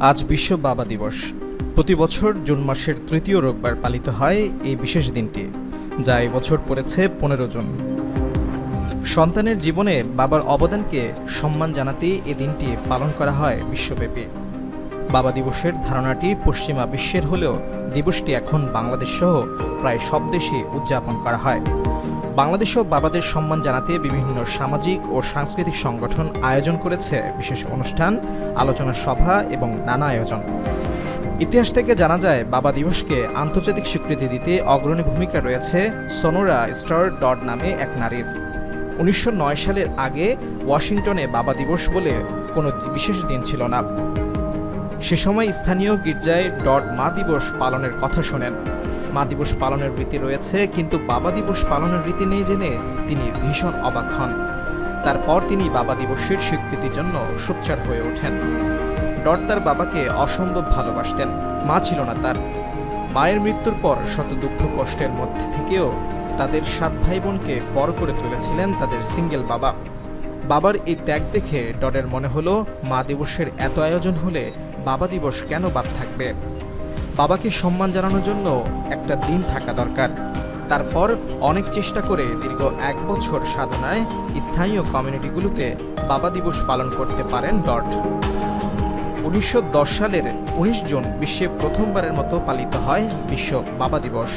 আজ বিশ্ব বাবা দিবস। প্রতি বছর জুন মাসের তৃতীয় রোববার পালিত হয় এই বিশেষ দিনটি, যা এই বছর পড়েছে পনেরো জুন। সন্তানের জীবনে বাবার অবদানকে সম্মান জানাতেই এ দিনটি পালন করা হয় বিশ্বব্যাপী। বাবা দিবসের ধারণাটি পশ্চিমা বিশ্বের হলেও দিবসটি এখন বাংলাদেশ সহ প্রায় সব দেশে উদযাপন করা হয়। বাংলাদেশেও বাবাদের সম্মান জানাতে বিভিন্ন সামাজিক ও সাংস্কৃতিক সংগঠন আয়োজন করেছে বিশেষ অনুষ্ঠান, আলোচনা সভা এবং নানা আয়োজন। ইতিহাস থেকে জানা যায়, বাবা দিবসকে আন্তর্জাতিক স্বীকৃতি দিতে অগ্রণী ভূমিকা রয়েছে সোনোরা স্টার ডট নামে এক নারীর। উনিশশো নয় সালের আগে ওয়াশিংটনে বাবা দিবস বলে কোনো বিশেষ দিন ছিল না। সে সময় স্থানীয় গির্জায় ডট মা দিবস পালনের কথা শোনেন। মা দিবস পালনের রীতি রয়েছে, কিন্তু বাবা দিবস পালনের রীতি নেই জেনে তিনি ভীষণ অবাক হন। তারপর তিনি বাবা দিবসের স্বীকৃতির জন্য সোচ্চার হয়ে ওঠেন। ডট তার বাবাকে অসম্ভব ভালোবাসতেন। মা ছিল না তার। মায়ের মৃত্যুর পর শত দুঃখ কষ্টের মধ্যে থেকেও তাদের সাত ভাই বোনকে বড় করে তুলেছিলেন তাদের সিঙ্গেল বাবা। বাবার এই ত্যাগ দেখে ডটের মনে হলো, মা দিবসের এত আয়োজন হলে বাবা দিবস কেন বাদ থাকবে? বাবাকে সম্মান জানানোর জন্য একটা দিন থাকা দরকার। তারপর অনেক চেষ্টা করে দীর্ঘ এক বছর সাধনায় স্থানীয় কমিউনিটিগুলোতে বাবা দিবস পালন করতে পারেন ডট। উনিশশো দশ সালের উনিশ জুন বিশ্বে প্রথমবারের মতো পালিত হয় বিশ্ব বাবা দিবস।